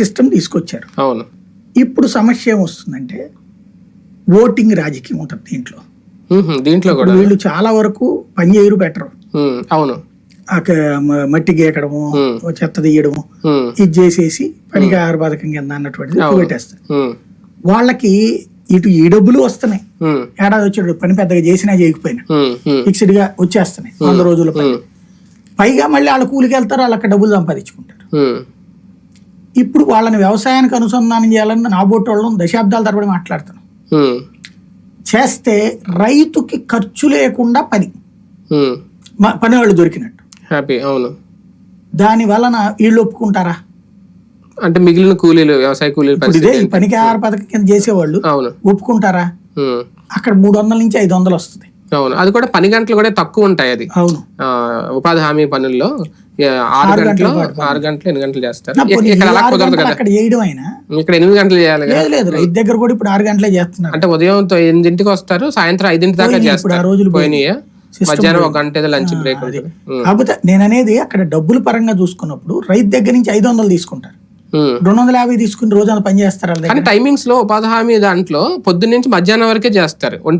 System తీసుకొచ్చారు. అవును. ఇప్పుడు సమస్య ఏం వస్తుందంటే ఓటింగ్ రాజకీయం ఉంటుంది దీంట్లో. దీంట్లో కూడా. వీళ్ళు చాలా వరకు పని చేయరు పెట్టరు ఉమ్, అవును. మట్టి గీకడము. చెత్త తీయడము ఇది చేసేసి పనికి ఆహార పథకం కింద అన్నటువంటిది. పెట్టేస్తారు వాళ్ళకి ఇటు ఈ డబ్బులు వస్తున్నాయి. ఏడాది వచ్చాడు పని పెద్దగా చేసినా చేయకపోయినా. ఫిక్స్డ్గా వచ్చేస్తున్నాయి. వంద రోజుల పైగా మళ్ళీ వాళ్ళ కూలికి వెళ్తారు వాళ్ళకి డబ్బులు సంపాదించుకుంటారు. ఇప్పుడు వాళ్ళని వ్యవసాయానికి అనుసంధానం చేయాలని నా బోటి వాళ్ళం దశాబ్దాల తరబడి మాట్లాడుతున్నాం. చేస్తే రైతుకి ఖర్చు లేకుండా పని. పని వాళ్ళు దొరికినట్టు. హ్యాపీ అవును. దాని వలన వీళ్ళు ఒప్పుకుంటారా? అంటే మిగిలిన కూలీలు వ్యవసాయ కూలీలు ఇదే పనికి ఆహార పథకం కింద చేసేవాళ్ళు అవును. ఒప్పుకుంటారా? అక్కడ మూడు వందల నుంచి ఐదు వందలు వస్తుంది. అవును. అది కూడా పని గంటలు కూడా తక్కువ ఉంటాయి అది. అవును. ఉపాధి హామీ పనుల్లో ఆరు గంటలు ఆరు గంటలు ఎన్ని గంటలు చేస్తారు. ఇక్కడ అలా కుదరదు కదా. అక్కడ అయినా? ఇక్కడ ఎనిమిది గంటలు చేయాలి కదా. లేదు లేదు. రైతు దగ్గర కూడా ఇప్పుడు ఆరు గంటలే చేస్తున్నారు. అంటే ఉదయం తో ఎనిమిదింటికి వస్తారు సాయంత్రం ఐదింటి దాకా చేస్తారు. రోజులు పోయినాయి. మధ్యాహ్నం ఒక గంట లంచ్ బ్రేక్ కాకపోతే నేను అనేది అక్కడ డబ్బుల పరంగా చూసుకున్నప్పుడు రైతు దగ్గర నుంచి ఐదు వందలు తీసుకుంటారు. రెండు వందల యాభై తీసుకుని రోజున పని చేస్తారు కానీ టైమింగ్స్లో ఉపాధి హామీ దాంట్లో పొద్దున్న నుంచి మధ్యాహ్నం వరకే చేస్తారు. ఒంటి